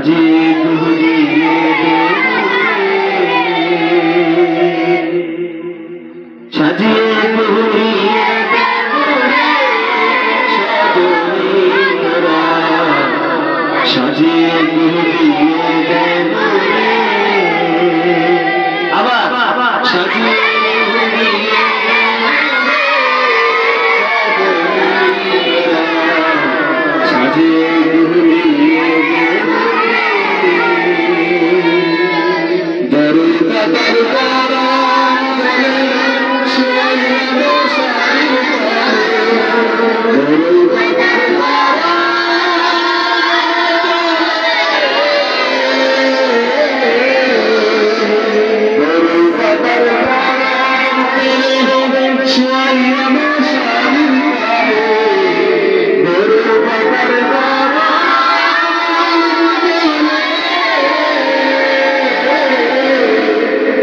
মাঝে ঘুরিয়ে সাজিয়ে ঘুরিয়ে সাজিয়ে ঘুরিয়ে আবার সাজিয়ে Guru